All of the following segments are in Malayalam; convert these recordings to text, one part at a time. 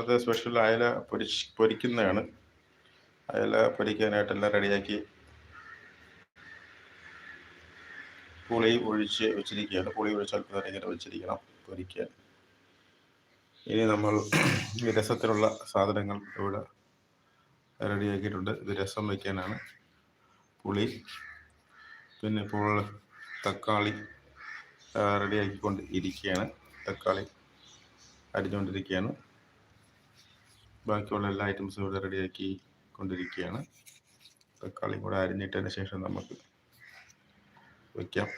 ഇന്നത്തെ സ്പെഷ്യൽ അയല പൊരിച്ച് പൊരിക്കുന്നതാണ്. അയല പൊരിക്കാനായിട്ടെല്ലാം റെഡിയാക്കി പുളി ഒഴിച്ച് വെച്ചിരിക്കുകയാണ്. പുളി ഒഴിച്ച് അല്പം നേരം ഇങ്ങനെ വെച്ചിരിക്കണം പൊരിക്കാൻ. ഇനി നമ്മൾ വിരസത്തിലുള്ള സാധനങ്ങൾ ഇവിടെ റെഡിയാക്കിയിട്ടുണ്ട് വിരസം രസം വയ്ക്കാനാണ് പുളി. പിന്നെ ഇപ്പോൾ തക്കാളി റെഡിയാക്കിക്കൊണ്ട് ഇരിക്കുകയാണ്. തക്കാളി അരിഞ്ഞുകൊണ്ടിരിക്കുകയാണ്. ബാക്കിയുള്ള എല്ലാ ഐറ്റംസും ഇവിടെ റെഡിയാക്കി കൊണ്ടിരിക്കുകയാണ്. തക്കാളി കൂടെ അരിഞ്ഞിട്ടതിന് ശേഷം നമുക്ക് വയ്ക്കാം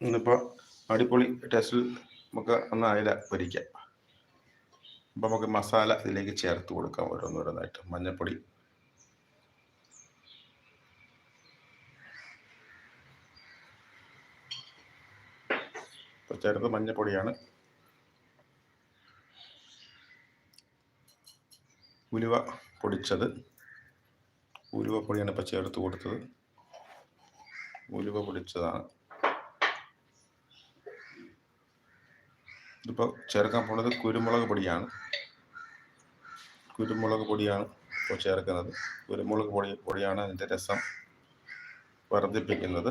ഇന്നിപ്പോൾ അടിപൊളി ടെസ്റ്റിൽ നമുക്ക് ഒന്ന് അയില പൊരിക്കാം. അപ്പം നമുക്ക് മസാല ഇതിലേക്ക് ചേർത്ത് കൊടുക്കാം ഓരോന്നോരോന്നായിട്ട്. മഞ്ഞൾപ്പൊടി ചേർത്ത് മഞ്ഞപ്പൊടിയാണ്. ഉലുവ പൊടിച്ചത്. ഉലുവ പൊടിയാണ് ഇപ്പോൾ ചേർത്ത് കൊടുത്തത്. ഉലുവ പൊടിച്ചതാണ്. ഇതിപ്പോൾ ചേർക്കാൻ പോണത് കുരുമുളക് പൊടിയാണ്. കുരുമുളക് പൊടിയാണ് ഇപ്പോൾ ചേർക്കുന്നത്. കുരുമുളക് പൊടി പൊടിയാണ് അതിന്റെ രസം വർദ്ധിപ്പിക്കുന്നത്.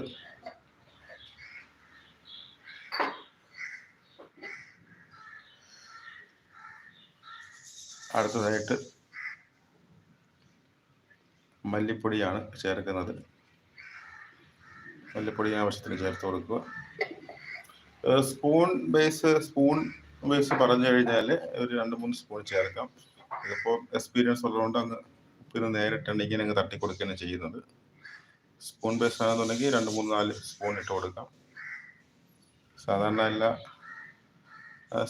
അടുത്തതായിട്ട് മല്ലിപ്പൊടിയാണ് ചേർക്കുന്നത്. മല്ലിപ്പൊടി ആവശ്യത്തിന് ചേർത്ത് കൊടുക്കുക. സ്പൂൺ ബേസ് സ്പൂൺ ബേസ് പറഞ്ഞു കഴിഞ്ഞാൽ ഒരു രണ്ട് മൂന്ന് സ്പൂൺ ചേർക്കാം. ഇതിപ്പോൾ എക്സ്പീരിയൻസ് ഉള്ളതുകൊണ്ട് അങ്ങ് ഉപ്പിന് നേരിട്ടുണ്ടെങ്കിൽ അങ്ങ് തട്ടി കൊടുക്കുകയാണ് ചെയ്യുന്നത്. സ്പൂൺ ബേസ് ആണെന്നുണ്ടെങ്കിൽ രണ്ട് മൂന്ന് നാല് സ്പൂൺ ഇട്ട് കൊടുക്കാം. സാധാരണ എല്ലാ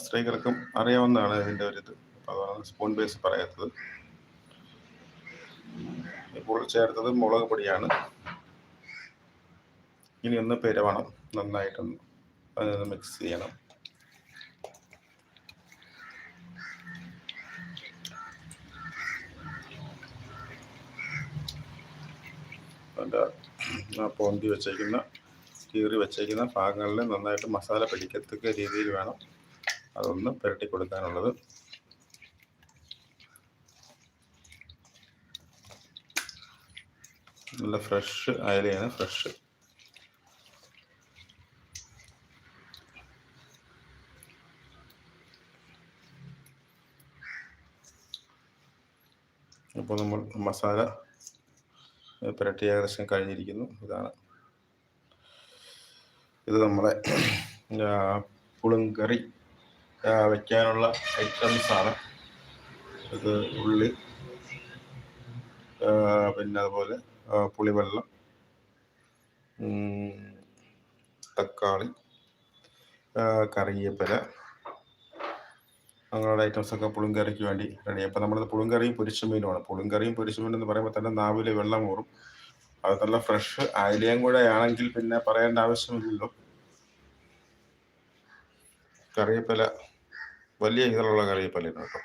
സ്ത്രീകൾക്കും അറിയാവുന്നതാണ് ഇതിന്റെ ഒരു ഇത് അതാണ് സ്പൂൺ ബേസ് പറയാത്തത്. ഇപ്പോൾ ചേർത്തത് മുളക് പൊടിയാണ്. ഇനി ഒന്ന് പെരവണം. നന്നായിട്ടൊന്ന് അതിനൊന്ന് മിക്സ് ചെയ്യണം. അതിന്റെ ആ പൊന്തി വെച്ചേക്കുന്ന കീറി വെച്ചേക്കുന്ന ഭാഗങ്ങളിൽ നന്നായിട്ട് മസാല പിടിക്കത്തക്ക രീതിയിൽ വേണം അതൊന്ന് പുരട്ടി കൊടുക്കാനുള്ളത്. നല്ല ഫ്രഷ് അയലയാണ് ഫ്രഷ്. അപ്പോൾ നമ്മൾ മസാല പുരട്ടി ഏകദേശം കഴിഞ്ഞിരിക്കുന്നു. ഇതാണ്. ഇത് നമ്മുടെ പുളുങ്കറി പുളിങ്കറി ആ, വെക്കാനുള്ള ഐറ്റംസ് ആണ് ഇത് ഉള്ളി പിന്നെ അതുപോലെ പുളിവെള്ളം തക്കാളി കറിവേപ്പില അങ്ങനെയുള്ള ഐറ്റംസ് ഒക്കെ പുളിങ്കറിക്ക് വേണ്ടി റെഡി അപ്പോൾ നമ്മളത് പുളിങ്കറിയും പൊരിച്ച മീനുമാണ് പുളിങ്കറിയും പൊരിച്ച മീനും എന്ന് പറയുമ്പോൾ തന്നെ നാവിലെ വെള്ളം ഊറും. അത് നല്ല ഫ്രഷ് അയലയും കൂടെ ആണെങ്കിൽ പിന്നെ പറയേണ്ട ആവശ്യമില്ലല്ലോ. കറിവേപ്പില വലിയ ഇതിലുള്ള കറിവേപ്പില കേട്ടോ.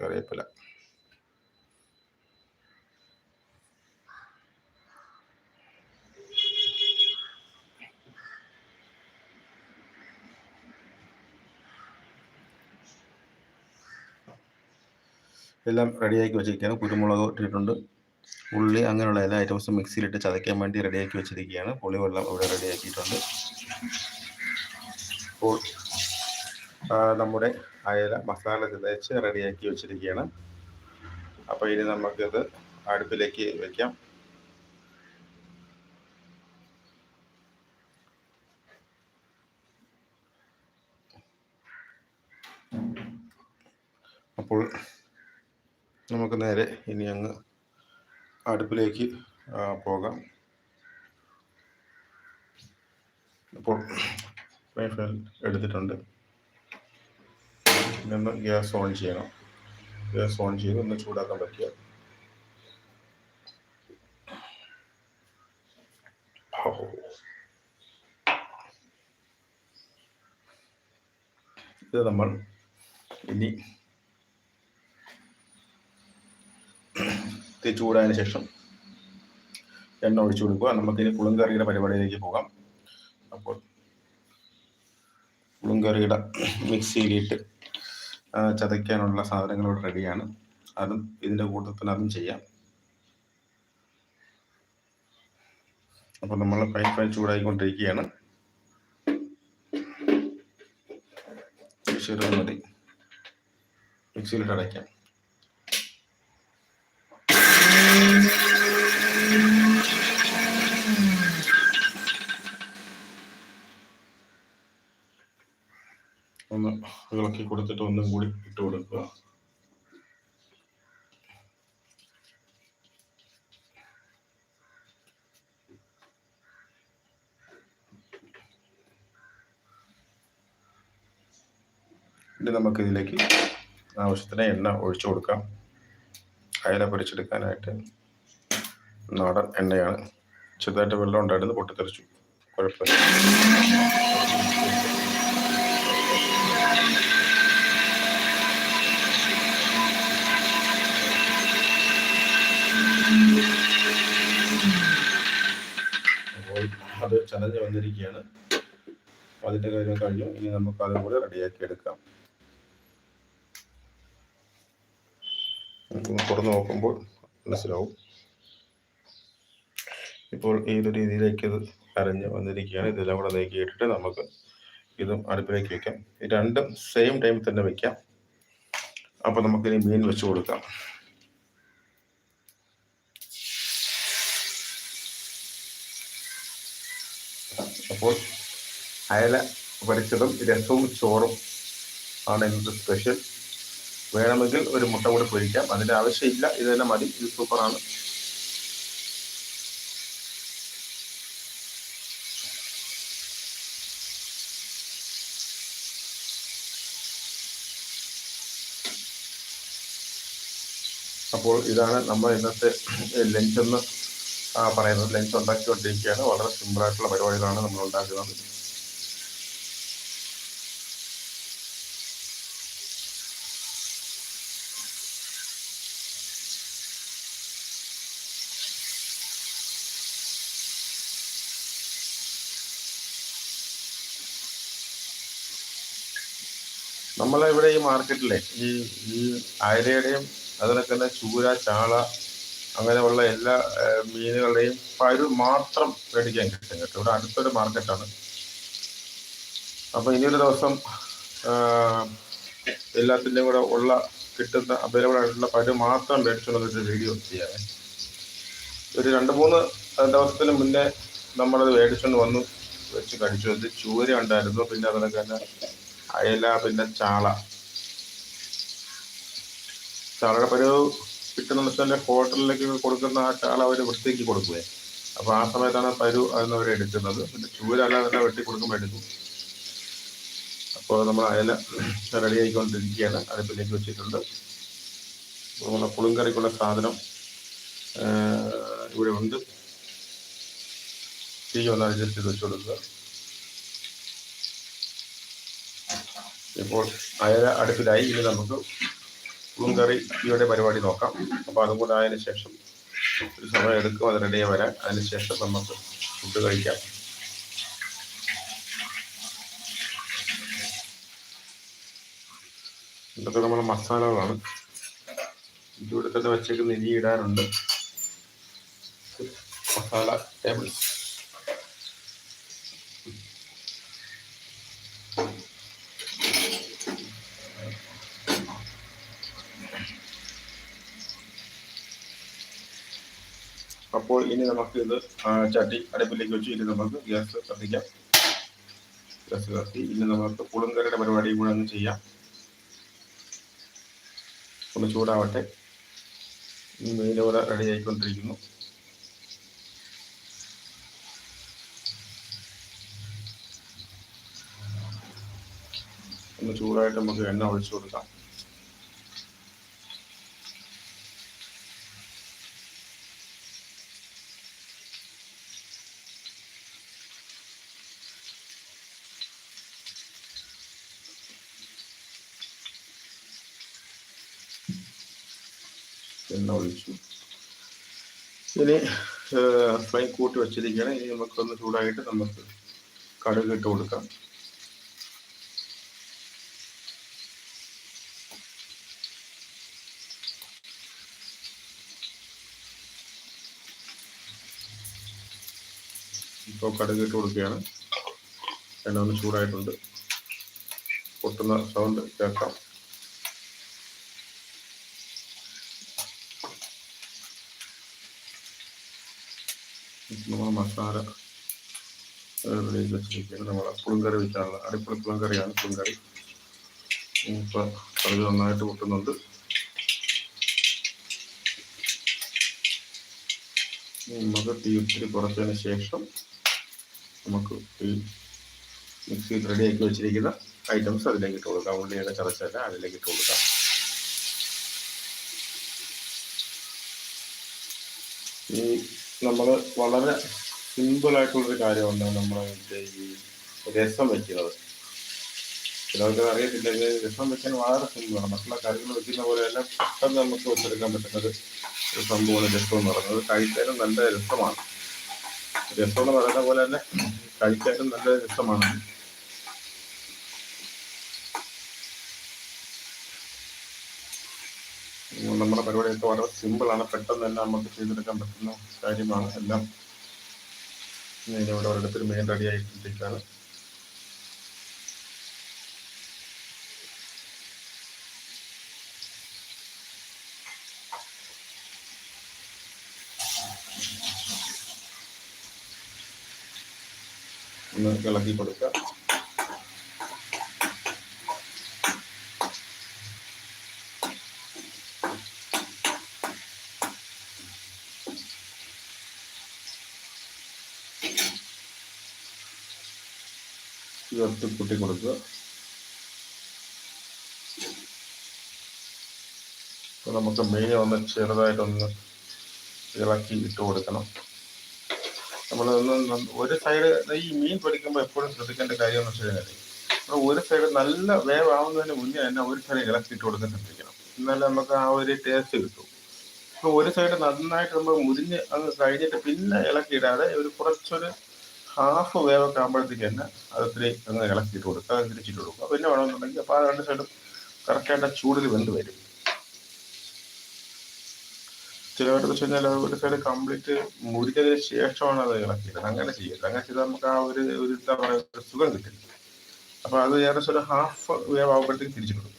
കറിവേപ്പില. എല്ലാം റെഡിയാക്കി വെച്ചിരിക്കുകയാണ്. കുരുമുളക് ഇട്ടിട്ടുണ്ട്. ഉള്ളി അങ്ങനെയുള്ള എല്ലാ ഐറ്റംസും മിക്സിയിലിട്ട് ചതയ്ക്കാൻ വേണ്ടി റെഡിയാക്കി വെച്ചിരിക്കുകയാണ്. പുളിവെള്ളം ഇവിടെ റെഡിയാക്കിയിട്ടുണ്ട്. അപ്പോൾ നമ്മുടെ അയല മസാല തേച്ച് റെഡിയാക്കി വെച്ചിരിക്കുകയാണ്. അപ്പോൾ ഇനി നമുക്കിത് അടുപ്പിലേക്ക് വെക്കാം അപ്പോൾ നമുക്ക് നേരെ ഇനി അങ്ങ് അടുപ്പിലേക്ക് പോകാം. അപ്പോൾ ഫ്രൈ എടുത്തിട്ടുണ്ട്. ഒന്ന് ഗ്യാസ് ഓൺ ചെയ്യണം. ഗ്യാസ് ഓൺ ചെയ്ത് ഒന്ന് ചൂടാക്കാൻ പറ്റുക ഇത് നമ്മൾ ഇനി തീ ചൂടായതിനു ശേഷം എണ്ണ ഒഴിച്ചു കൊടുക്കുക. നമുക്കിനി പുളിങ്കറിയുടെ പരിപാടിയിലേക്ക് പോകാം. അപ്പോൾ പുളുങ്കറിയുടെ മിക്സിയിലിട്ട് ചതയ്ക്കാനുള്ള സാധനങ്ങളോട് റെഡിയാണ് അതും ഇതിന്റെ കൂട്ടത്തിൽ അതും ചെയ്യാം. അപ്പോൾ നമ്മൾ ഫ്രൈ ഫ്രൈ ചൂടായിക്കൊണ്ടിരിക്കുകയാണ്. ചെറുത് മതി. മിക്സിയിലിട്ട് അടയ്ക്കാം ഒന്ന് കൊടുത്തിട്ട് ഒന്നും കൂടി ഇട്ട് കൊടുക്കുക. ഇനി നമുക്ക് ഇതിലേക്ക് ആവശ്യത്തിന് എണ്ണ ഒഴിച്ചു കൊടുക്കാം. അയല പൊരിച്ചെടുക്കാനായിട്ട് നാടൻ എണ്ണയാണ്. ചെറുതായിട്ട് വെള്ളം ഉണ്ടായിരുന്നു പൊട്ടിത്തെറിച്ചു. കുഴപ്പമില്ല. അപ്പോൾ അത് ചതഞ്ഞ് വന്നിരിക്കുകയാണ്. അതിന്റെ കാര്യം കഴിഞ്ഞു. ഇനി നമുക്ക് അതും കൂടെ റെഡിയാക്കി എടുക്കാം. തുറന്ന് നോക്കുമ്പോൾ മനസ്സിലാവും. ഇപ്പോൾ ഏത് രീതിയിലേക്ക് ഇത് അരഞ്ഞ് വന്നിരിക്കുകയാണ്. ഇതെല്ലാം കൂടെ നീക്കിയിട്ടിട്ട് നമുക്ക് ഇതും അടുപ്പിലേക്ക് വെക്കാം. രണ്ടും സെയിം ടൈമിൽ തന്നെ വെക്കാം. അപ്പോൾ നമുക്കിനി മീൻ വെച്ച് കൊടുക്കാം. അപ്പോൾ അയല പൊരിച്ചതും രസവും ചോറും ആണ് ഇന്നത്തെ സ്പെഷ്യൽ വേണമെങ്കിൽ ഒരു മുട്ട കൂടി പൊരിക്കാം. അതിന്റെ ആവശ്യമില്ല. ഇത് തന്നെ മതി. ഇത് സൂപ്പറാണ് അപ്പോൾ ഇതാണ് നമ്മൾ ഇന്നത്തെ ലഞ്ച് എന്ന് പറയുന്നത് ലഞ്ച് ഉണ്ടാക്കിക്കൊണ്ടിരിക്കുകയാണ്. വളരെ സിമ്പിളായിട്ടുള്ള പരിപാടികളാണ് നമ്മൾ ഉണ്ടാക്കുന്നത്. നമ്മളെ ഇവിടെ ഈ മാർക്കറ്റിലെ ഈ ഈ അയലയുടെയും അതുപോലെ തന്നെ ചൂര ചാള അങ്ങനെയുള്ള എല്ലാ മീനുകളുടെയും പരു മാത്രം മേടിക്കാൻ കിട്ടും കേട്ടോ. ഇവിടെ അടുത്തൊരു മാർക്കറ്റാണ്. അപ്പോൾ ഇനിയൊരു ദിവസം എല്ലാത്തിന്റെയും കൂടെ ഉള്ള കിട്ടുന്ന അവൈലബിൾ ആയിട്ടുള്ള പരു മാത്രം മേടിച്ചുകൊണ്ടൊരു വീഡിയോ ചെയ്യാമേ ഒരു രണ്ട് മൂന്ന് ദിവസത്തിന് മുന്നേ നമ്മളത് മേടിച്ചുകൊണ്ട് വന്നു വെച്ച് കഴിച്ചു അത് ചൂര ഉണ്ടായിരുന്നു. പിന്നെ അതിനൊക്കെ തന്നെ അയല പിന്നെ ചാള. ചാളയുടെ പരു കിട്ടുന്ന വെച്ചാൽ ഹോട്ടലിലേക്ക് കൊടുക്കുന്ന ആ ചാള അവർ വൃത്തിക്ക് കൊടുക്കുവേ അപ്പോൾ ആ സമയത്താണ് പരു അതെന്ന് അവർ എടുക്കുന്നത്. പിന്നെ ചൂര അല്ലാതെ തന്നെ വെട്ടി കൊടുക്കുമ്പോൾ എടുക്കും. അപ്പോൾ നമ്മൾ അയല റെഡി ആയിക്കൊണ്ടിരിക്കുകയാണ്. അടുപ്പിലേക്ക് വെച്ചിട്ടുണ്ട്. നമ്മുടെ പുളിങ്കറിക്കുള്ള സാധനം ഇവിടെ ഉണ്ട്. തീ ഒന്ന് അഡ്ജസ്റ്റ് ചെയ്ത് വെച്ചുകൊടുക്കുക ഇപ്പോൾ അയല അടുപ്പിലായി. ഇനി നമുക്ക് ഇവിടെ പരിപാടി നോക്കാം. അപ്പോൾ അതും കൂടെ ആയതിനു ശേഷം ഒരു സമയം എടുക്കും അത് റെഡിയായി വരാൻ. അതിന് ശേഷം നമുക്ക് ഫുഡ് കഴിക്കാം. ഇതൊക്കെ നമ്മൾ മസാലകളാണ്. ഇതിവിടെ തന്നെ വെച്ചേക്ക് ഇനി ഇടാനുണ്ട്. മസാല ടേബിൾസ് അപ്പോൾ ഇനി നമുക്ക് ഇത് ചട്ടി അടുപ്പിലേക്ക് വെച്ച് ഇനി നമുക്ക് ഗ്യാസ് കത്തിക്കാം. ഗ്യാസ് കത്തി ഇനി നമുക്ക് പുളുങ്കറിയുടെ പരിപാടി കൂടെ ഒന്ന് ചെയ്യാം. ഒന്ന് ചൂടാവട്ടെ. മീൻ ഇവിടെ റെഡി ആയിക്കൊണ്ടിരിക്കുന്നു. ഒന്ന് ചൂടായിട്ട് നമുക്ക് എണ്ണ ഒഴിച്ചു കൊടുക്കാം. എണ്ണ ഒഴിച്ചു ഇനി ഫ്ലെയിം കൂട്ടി വെച്ചിരിക്കുകയാണ് ഇനി നമുക്കൊന്ന് ചൂടായിട്ട് നമുക്ക് കടുക് ഇട്ട് കൊടുക്കാം. ഇപ്പോൾ കടുക് ഇട്ട് കൊടുക്കുകയാണ്. എണ്ണ ഒന്ന് ചൂടായിട്ടുണ്ട്. പൊട്ടുന്ന സൗണ്ട് കേൾക്കാം. നമ്മൾ മസാല റെഡിയാക്കി വെച്ചിരിക്കുകയാണ് പുളിങ്കറി വെച്ചാണ് അടിപ്പൊളി പുളിങ്കറിയാണ് പുളിങ്കറി. ഇപ്പോൾ കറി നന്നായിട്ട് പൊട്ടുന്നുണ്ട് നമുക്ക് തീ ഇത്തിരി കുറച്ചതിന് ശേഷം നമുക്ക് ഈ മിക്സിയിൽ റെഡിയാക്കി വെച്ചിരിക്കുന്ന ഐറ്റംസ് അതിലേക്ക് ഇട്ട് കൊടുക്കാം. ഉള്ളിയൊക്കെ ചതച്ചല്ല അതിലേക്ക് ഇട്ട് കൊടുക്കാം. ഈ നമ്മൾ വളരെ സിമ്പിൾ ആയിട്ടുള്ളൊരു കാര്യമാണ് നമ്മൾ ഈ രസം വയ്ക്കുന്നത് ചിലർക്ക് അറിയത്തില്ലെങ്കിൽ രസം വെക്കാൻ വളരെ സിമ്പിളാണ് മറ്റുള്ള കറികൾ വെക്കുന്ന പോലെയല്ല പെട്ടെന്ന് നമുക്ക് വെച്ചെടുക്കാൻ പറ്റുന്നത് ഒരു സംഭവമാണ് രസം എന്ന് പറയുന്നത്. കഴിക്കാനും നല്ല രസമാണ്. രസം എന്ന് പറയുന്ന പോലെ തന്നെ കഴിക്കാനും നല്ല രസമാണ്. നമ്മുടെ പരിപാടിയൊക്കെ വളരെ സിമ്പിളാണ് പെട്ടെന്ന് തന്നെ നമുക്ക് ചെയ്തെടുക്കാൻ പറ്റുന്ന കാര്യമാണ് എല്ലാം. ഇവിടെ ഒരിടത്തിൽ മെയിൻ റെഡി ആയിട്ടിരിക്കുകയാണ്. ഒന്ന് ഇളക്കി കൊടുക്കുക ചേർത്ത് കൂട്ടി കൊടുക്കുക. അപ്പോൾ നമുക്ക് മീൻ ഒന്ന് ചെറുതായിട്ടൊന്ന് ഇളക്കി ഇട്ട് കൊടുക്കണം. നമ്മൾ ഒരു സൈഡ് ഈ മീൻ പൊടിക്കുമ്പോൾ എപ്പോഴും ശ്രദ്ധിക്കേണ്ട കാര്യം എന്ന് വെച്ച് കഴിഞ്ഞാൽ നമ്മൾ ഒരു സൈഡ് നല്ല വേവാവുന്നതിന് മുന്നേ തന്നെ ഒരു സൈഡ് ഇളക്കി ഇട്ട് കൊടുക്കാൻ ശ്രദ്ധിക്കണം. എന്നാലേ നമുക്ക് ആ ഒരു ടേസ്റ്റ് കിട്ടും. അപ്പോൾ ഒരു സൈഡ് നന്നായിട്ട് നമ്മൾ മുരിഞ്ഞ് അത് കഴിഞ്ഞിട്ട് പിന്നെ ഇളക്കിയിടാതെ ഒരു കുറച്ചൊരു ഹാഫ് വേവൊക്കെ ആകുമ്പോഴത്തേക്ക് തന്നെ അത് ഇത്തിരി അങ്ങ് ഇളക്കിയിട്ട് കൊടുക്കുക അത് തിരിച്ചിട്ട് കൊടുക്കുക. പിന്നെ വേണമെന്നുണ്ടെങ്കിൽ അപ്പോൾ ആ രണ്ട് സൈഡും കറക്റ്റായിട്ട് ചൂടിൽ വെന്ത് വരും. ചിലവരെന്ന് വെച്ച് കഴിഞ്ഞാൽ ഒരു സൈഡ് കംപ്ലീറ്റ് മുരിഞ്ഞതിന് ശേഷമാണ് അത് ഇളക്കിയത്. അങ്ങനെ ചെയ്യരുത്. അങ്ങനെ ചെയ്താൽ നമുക്ക് ആ ഒരു ഒരു എന്താ പറയുക സുഖം കിട്ടില്ല. അപ്പോൾ അത് ഏകദേശം ഒരു ഹാഫ് വേവ് ആകുമ്പോഴത്തേക്ക് തിരിച്ചു കൊടുക്കുക.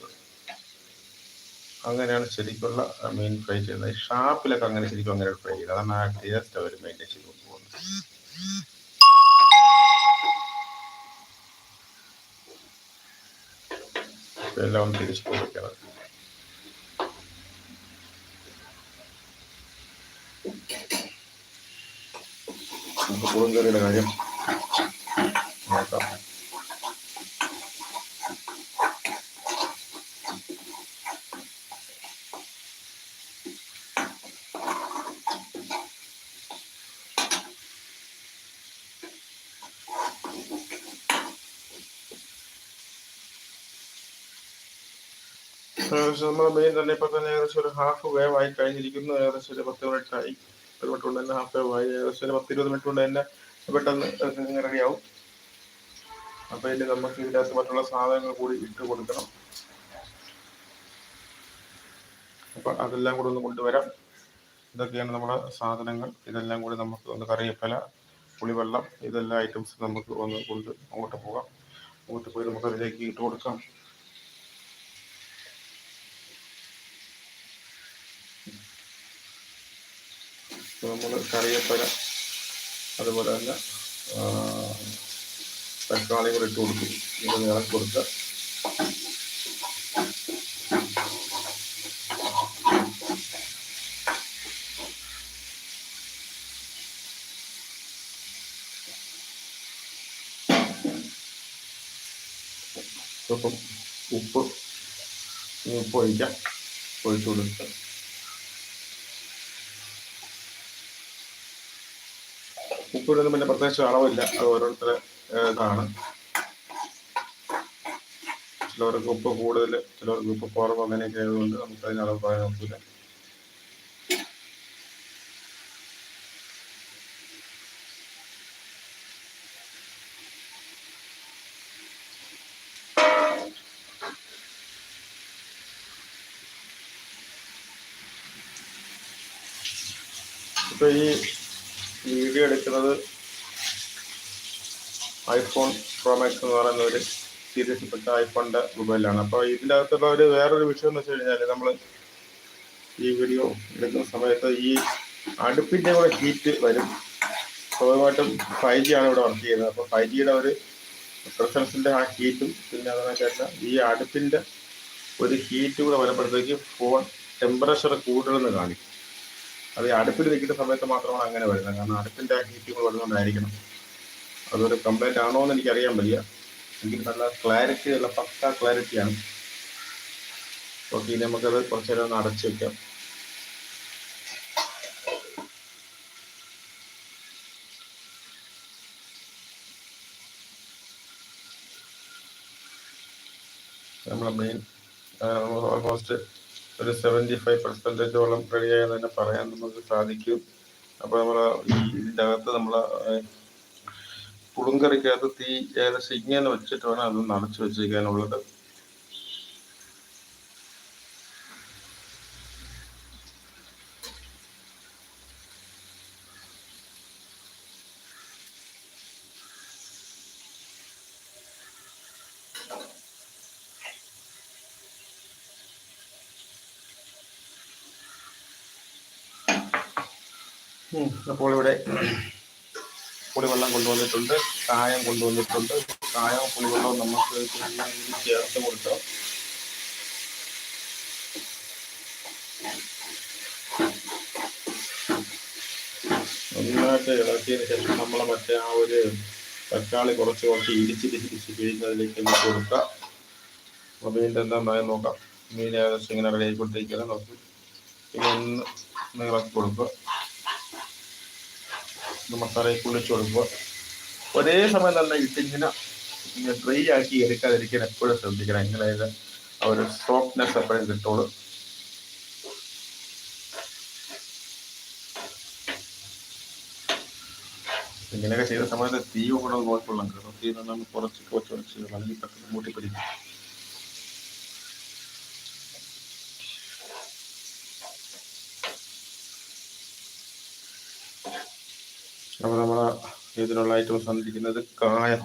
അങ്ങനെയാണ് ശരിക്കുള്ള മീൻ ഫ്രൈ ചെയ്യുന്നത്. ഷാപ്പിലൊക്കെ അങ്ങനെ ശരിക്കും അങ്ങനെ ഫ്രൈ ചെയ്യുന്നത്. അതാണ് ആ ടേസ്റ്റ് അവർ മെയിന്റെയിൻ ചെയ്ത് പോകുന്നത്. എല്ലാം തിരിച്ചു കൊടുക്കണം നമുക്ക് പുളിങ്കറിയുടെ കാര്യം നോക്കാം. നമ്മുടെ മെയിൻ തന്നെ ഇപ്പൊ ഹാഫ് വേവ് ആയി കഴിഞ്ഞിരിക്കുന്നു. ഏകദേശം ഒരു പത്ത് മിനിറ്റ് ആയി. ഒരു മിനിറ്റ് കൊണ്ട് തന്നെ ഹാഫ് വേവ് ആയി. ഏകദേശം ഒരു പത്ത് ഇരുപത് പെട്ടെന്ന് റെഡിയാവും അപ്പൊ ഇനി നമുക്ക് ഇതിനകത്ത് കൂടി ഇട്ട് കൊടുക്കണം. അപ്പൊ അതെല്ലാം കൂടി ഒന്ന് കൊണ്ടുവരാം. ഇതൊക്കെയാണ് നമ്മുടെ സാധനങ്ങൾ. ഇതെല്ലാം കൂടി നമുക്ക് ഒന്ന് കറിയപ്പല പുളിവെള്ളം ഇതെല്ലാം ഐറ്റംസ് നമുക്ക് ഒന്ന് കൊണ്ട് അങ്ങോട്ട് പോകാം. അങ്ങോട്ട് പോയി നമുക്ക് അതിലേക്ക് ഇട്ട് കൊടുക്കാം. നമ്മൾ കറിയപ്പര അതുപോലെ തന്നെ തക്കാളി കൂടെ ഇട്ട് കൊടുക്കും. ഇത് ഇളക്കി അപ്പം ഉപ്പ് ഉപ്പ് ഒഴിക്കാം. ഒഴിച്ചു കൊടുക്കുക ഇപ്പോഴൊന്നും പിന്നെ പ്രത്യേകിച്ച് അളവില്ല. അത് ഓരോരുത്തരെ ഇതാണ്. ചിലവർക്ക് ഉപ്പ് കൂടുതൽ ചിലവർക്ക് ഉപ്പ് കുറവ് അങ്ങനെയൊക്കെ ആയതുകൊണ്ട് നമുക്ക് അതിന് അളവ് പറയാൻ ഒക്കില്ല. ഇപ്പൊ ഈ വീഡിയോ എടുക്കുന്നത് ഐഫോൺ പ്രോമാക്സ് എന്ന് പറയുന്ന ഒരു സീരീസിൽപ്പെട്ട ഐഫോണിന്റെ മൊബൈലാണ് അപ്പോൾ ഇതിന്റെ അകത്തുള്ള ഒരു വേറൊരു വിഷയം എന്ന് വെച്ച് കഴിഞ്ഞാൽ നമ്മൾ ഈ വീഡിയോ എടുക്കുന്ന സമയത്ത് ഈ അടുപ്പിന്റെ കൂടെ ഹീറ്റ് വരും. സ്വാഭാവികമായിട്ടും ഫൈവ് ജി ആണ് ഇവിടെ വർക്ക് ചെയ്യുന്നത്. അപ്പോൾ ഫൈവ് ജിയുടെ ഒരു പ്രസൻസിന്റെ ആ ഹീറ്റും പിന്നെ അതിനൊക്കെ ഈ അടുപ്പിന്റെ ഒരു ഹീറ്റ് കൂടെ വരുമ്പോഴത്തേക്ക് ഫോൺ ടെമ്പറേച്ചർ കൂടുതലെന്ന് കാണിക്കും. അത് അടുപ്പിൽ വെക്കുന്ന സമയത്ത് മാത്രമാണ് അങ്ങനെ വരുന്നത്. കാരണം അടുപ്പിന്റെ ആ ഹീറ്റ് കൂടെ വരുന്നതുകൊണ്ടായിരിക്കണം അതൊരു കംപ്ലൈന്റ് ആണോ എന്ന് എനിക്കറിയാൻ വയ്യ. എനിക്ക് നല്ല ക്ലാരിറ്റി ഉള്ള പക്ക ക്ലാരിറ്റിയാണ് ഓക്കെ ഇനി നമുക്കത് കുറച്ച് നേരം ഒന്ന് അടച്ചു വെക്കാം. നമ്മളെ മെയിൻ ഓൾമോസ്റ്റ് ഒരു സെവന്റി ഫൈവ് പെർസെന്റേജോളം റെഡിയായെന്ന് തന്നെ പറയാൻ നമുക്ക് സാധിക്കും. അപ്പോൾ നമ്മൾ ഈ ഇതിന്റെ അകത്ത് നമ്മൾ പുളുങ്കറിക്കകത്ത് തീ ഏകദേശം ഇങ്ങനെ വെച്ചിട്ട് വേണം അത് അടച്ചു വെച്ചിരിക്കാനുള്ളത്. അപ്പോൾ ഇവിടെ പുളിവെള്ളം കൊണ്ടുവന്നിട്ടുണ്ട് കായം കൊണ്ടുവന്നിട്ടുണ്ട്. കായവും പുളിവെള്ളവും നമുക്ക് ചേർത്ത് കൊടുക്കാം. നന്നായിട്ട് ഇളക്കിയതിന് ശേഷം നമ്മൾ മറ്റേ ആ ഒരു തക്കാളി കുറച്ച് കുറച്ച് ഇടിച്ചിട്ട് ഇടിച്ച് പിഴിഞ്ഞതിലേക്ക് ഇട്ട് കൊടുക്കാം. അപ്പോൾ എന്താ ഉണ്ടായെന്ന് നോക്കാം. മീൻ ഏകദേശം ഇങ്ങനെ റെഡി ആയിക്കൊണ്ടിരിക്കുകയാണ്. നോക്കി പിന്നെ ഒന്ന് ഇളക്കി കൊടുക്കുക മസാലയിൽ കുളിച്ച് കൊടുക്കുക ഒരേ സമയം തന്നെ ഇട്ടിങ്ങനെ ഡ്രൈ ആക്കി എടുക്കാതിരിക്കാൻ എപ്പോഴും ശ്രദ്ധിക്കണം. എങ്ങനെയത് ആ ഒരു സോഫ്റ്റ്നെസ് എപ്പോഴും കിട്ടുള്ളൂ ഇങ്ങനെയൊക്കെ ചെയ്ത സമയത്ത് തീ കൂടെ നോക്കിക്കൊള്ളാം തീ നമ്മൾ കുറച്ച് കുറച്ച് കുറച്ച് അല്ലെങ്കിൽ പെട്ടെന്ന് മൂട്ടിപ്പിടിക്കും അപ്പോൾ നമ്മൾ ഇതിനുള്ള ഐറ്റംസ് വന്നിരിക്കുന്നത് കായം.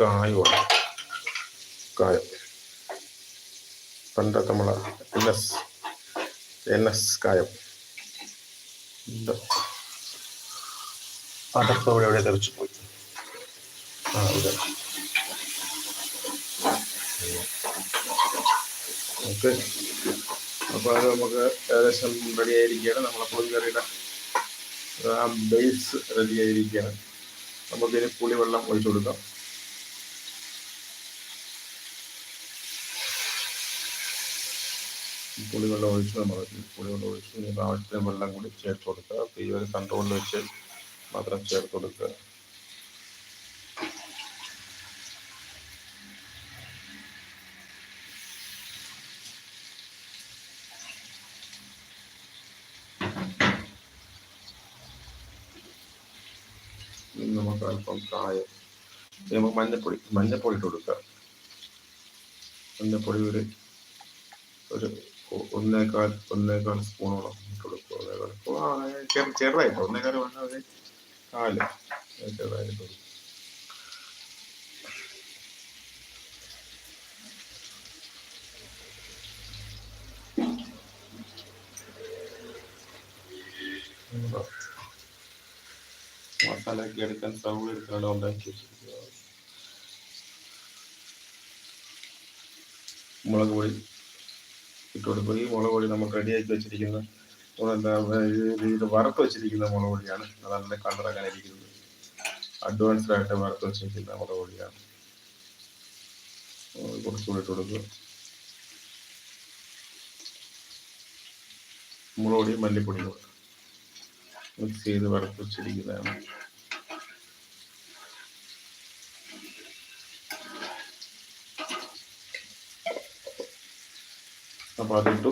കായമാണ് കായം. പണ്ടത്തെ നമ്മളെ എൻ എസ് എൻ എസ് കായം അതൊക്കെ ഇവിടെ തെറിച്ചു പോയി? ആ ഇവിടെ. ഓക്കെ. അപ്പോൾ അത് നമുക്ക് ഏകദേശം റെഡി ആയിരിക്കുകയാണ്. നമ്മളെ പുളിക്കറിയുടെ ബേസ് റെഡി ആയിരിക്കുകയാണ്. നമുക്കിനി പുളിവെള്ളം ഒഴിച്ചു കൊടുക്കാം. പുളിവെള്ളം ഒഴിച്ച് നമ്മൾ പുളിവെള്ളം ഒഴിച്ച് ആവശ്യത്തിന് വെള്ളം കൂടി ചേർത്ത് കൊടുക്കുക. തീ ഒരു കൺട്രോളിൽ വെച്ച് മാത്രം ചേർത്ത് കൊടുക്കുക. നമുക്ക് അല്പം കായം നമുക്ക് മഞ്ഞപ്പൊടി മഞ്ഞപ്പൊടി ഇട്ട് കൊടുക്കുക മഞ്ഞപ്പൊടി ഒരു ഒരു ഒന്നേക്കാൾ ഒന്നേക്കാൾ സ്പൂണോളം കൊടുക്കുക. ഒന്നേക്കാൾ ചെറുതായിട്ട് ഒന്നേക്കാൾ വേണ്ട ഒരു കാൽ ചെറുതായിട്ട് ഇട്ട് കൊടുക്കുക ഉം. മസാലയൊക്കെ എടുക്കാൻ സൗകര്യം എടുക്കാണ്ട് ഉണ്ടാക്കി മുളക് പൊടി ഇട്ട് പോയി മുളക് പൊടി നമ്മൾ റെഡിയാക്കി വെച്ചിരിക്കുന്ന ഇത് വറുത്ത് വെച്ചിരിക്കുന്ന മുളക് പൊടിയാണ്. അതല്ല കണ്ടിറങ്ങാനിരിക്കുന്നത് അഡ്വാൻസ്ഡ് ആയിട്ട് വറുത്ത് വെച്ചിരിക്കുന്ന മുളക് പൊടിയാണ്. കുറച്ചുകൂടി ഇട്ട് മുളക് പൊടി മല്ലിപ്പൊടി മിക്സ് ചെയ്ത് വറുത്ത് വെച്ചിരിക്കുന്നതാണ്. അപ്പൊ അതിട്ടു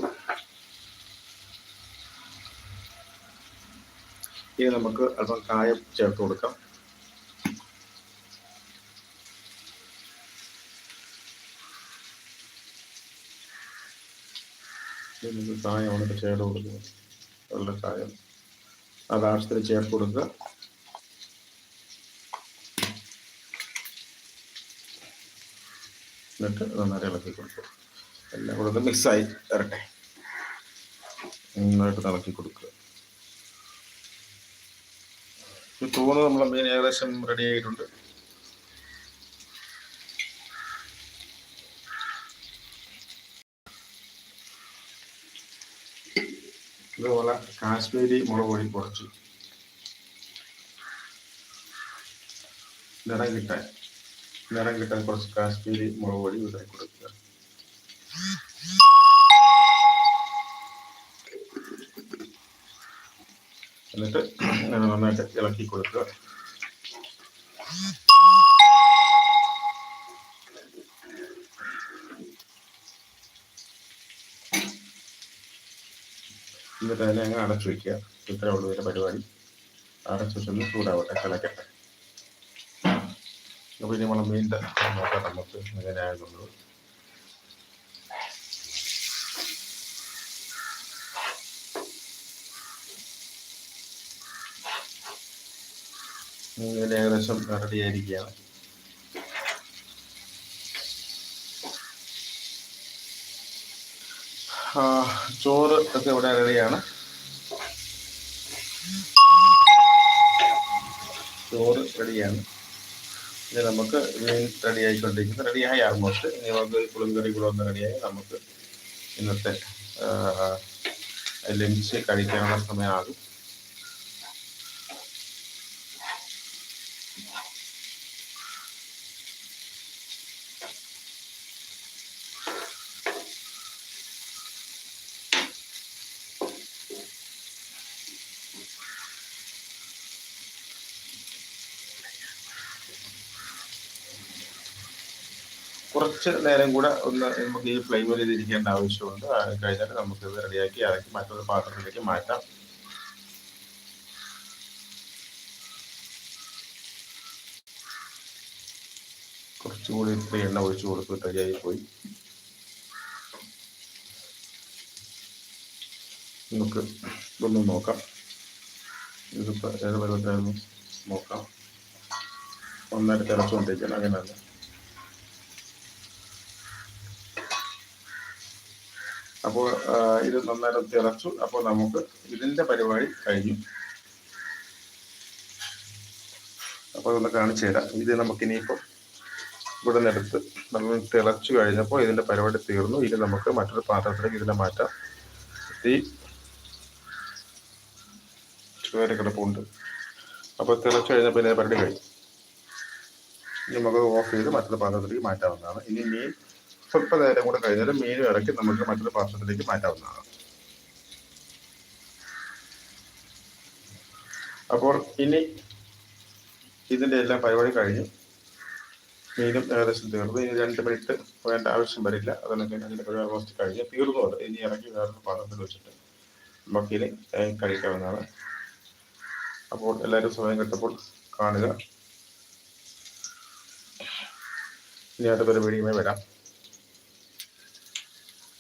ഇനി നമുക്ക് അല്പം കായം ചേർത്ത് കൊടുക്കാം. നമുക്ക് കായമാണ് ഇപ്പൊ ചേർത്ത് കൊടുക്കുന്നത്. വെള്ള കായം. അത് ആവശ്യത്തിന് ചേർത്ത് കൊടുക്കുക. എന്നിട്ട് നന്നായി ഇളക്കി കൊടുക്കുക. എല്ലാം കൂടെ ഒന്ന് മിക്സായി വരട്ടെ നന്നായിട്ട് ഇളക്കി കൊടുക്കുക. ഈ തൂണ് നമ്മളെ മീൻ ഏകദേശം റെഡി ആയിട്ടുണ്ട്. ഇതുപോലെ കാശ്മീരി മുളക് പൊടി കുറച്ച്. നിറം കിട്ടാൻ നിറം കിട്ടാൻ കുറച്ച് കാശ്മീരി മുളക് പൊടി ഇതായി കൊടുക്കുക. എന്നിട്ട് നന്നായിട്ട് ഇളക്കി കൊടുക്കുക എന്നിട്ട് അതിനെ അങ്ങ് അടച്ചു വെക്കുക ഇത്ര ഉള്ളൂ ഇതിന്റെ പരിപാടി അടച്ചു വെച്ചൊന്ന് ചൂടാവട്ടെ കിളക്കട്ടെ അപ്പോൾ ഇനി നമ്മളെ മീന്റെ നോക്കാം നമുക്ക് എങ്ങനെയാകുന്നത് മീൻ ഏകദേശം റെഡി ആയിരിക്കുകയാണ്. ചോറ് ഒക്കെ ഇവിടെ റെഡിയാണ് ചോറ് റെഡിയാണ് ഇനി നമുക്ക് മീൻ റെഡി ആയിക്കൊണ്ടിരിക്കുന്നത് റെഡിയായി ആൾമോസ്റ്റ് ഇനി നമുക്ക് പുളിങ്കറി കൂടെ ഒന്ന് റെഡിയായി നമുക്ക് ഇന്നത്തെ ലഞ്ച് കഴിക്കാനുള്ള സമയമാകും. കുറച്ച് നേരം കൂടെ ഒന്ന് നമുക്ക് ഈ ഫ്ലെയിമിൽ ഇരിക്കേണ്ട ആവശ്യമുണ്ട്. കഴിഞ്ഞാൽ നമുക്ക് ഇത് റെഡിയാക്കി ഇറക്കി മറ്റൊരു പാത്രത്തിലേക്ക് മാറ്റാം. കുറച്ചുകൂടി ഇത്ര എണ്ണ ഒഴിച്ചു കൊടുത്ത് റെഡിയായി പോയി. നമുക്ക് ഇതൊന്ന് നോക്കാം. ഇതിപ്പോൾ ഏത് പരുവത്തിലായിരുന്നു നോക്കാം. ഒന്നര തിളച്ചുകൊണ്ടിരിക്കണം അങ്ങനെയല്ല അപ്പോൾ ഇത് നന്നായിട്ട് തിളച്ചു അപ്പോൾ നമുക്ക് ഇതിന്റെ പരിപാടി കഴിഞ്ഞു. അപ്പോൾ ഇതൊന്ന് കാണിച്ചു തരാം. ഇത് നമുക്ക് ഇനിയിപ്പോൾ ഇവിടെ നിന്നെടുത്ത് നമ്മൾ തിളച്ചു കഴിഞ്ഞപ്പോൾ ഇതിന്റെ പരിപാടി തീർന്നു. ഇനി നമുക്ക് മറ്റൊരു പാത്രത്തിലേക്ക് ഇതിനെ മാറ്റാം. തീ ചുവരെ കിടപ്പുണ്ട് അപ്പോൾ തിളച്ചു കഴിഞ്ഞപ്പോൾ പിന്നെ പരിപാടി കഴിഞ്ഞു. നമുക്ക് ഓഫ് ചെയ്ത് മറ്റൊരു പാത്രത്തിലേക്ക് മാറ്റാവുന്നതാണ്. ഇനി മീൻ സ്വല്പ നേരം കൂടെ കഴിഞ്ഞാൽ മീനും ഇറക്കി നമുക്ക് മറ്റൊരു പാത്രത്തിലേക്ക് മാറ്റാവുന്നതാണ്. അപ്പോൾ ഇനി ഇതിന്റെ എല്ലാം പരിപാടി കഴിഞ്ഞു മീനും ഏകദേശം തീർന്നു. ഇനി രണ്ട് മിനിറ്റ് വേണ്ട ആവശ്യം വരില്ല. അതല്ലെങ്കിൽ അതിന്റെ പരിപാടി ഓൾമോസ്റ്റ് കഴിഞ്ഞ് തീർന്നു അത് ഇനി ഇറക്കി വേറൊരു പാത്രത്തിൽ വെച്ചിട്ട് നമുക്കിനി ഇനി കഴിക്കാവുന്നതാണ്. അപ്പോൾ എല്ലാവരും സമയം കിട്ടുമ്പോൾ കാണുക. ഇനി അടുത്ത പരിപാടിയുമായി വരാം.